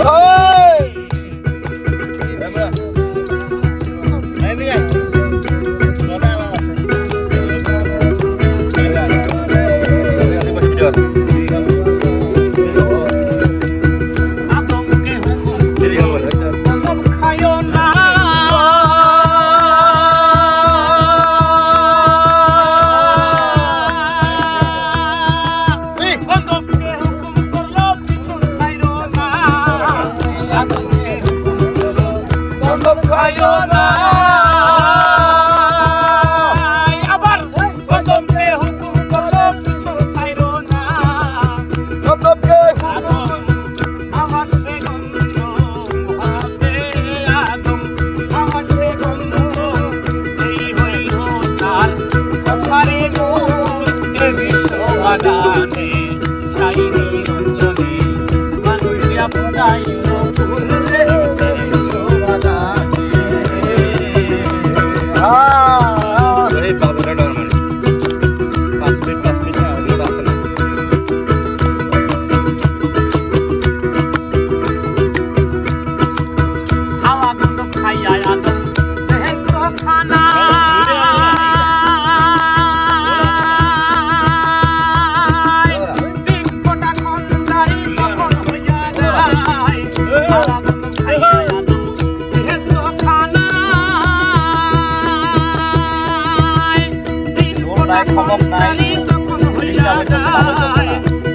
Oh! Ayona. নাই খবর নাই জিনিসটা হইতেছে ভালো হইতেছে যায় না।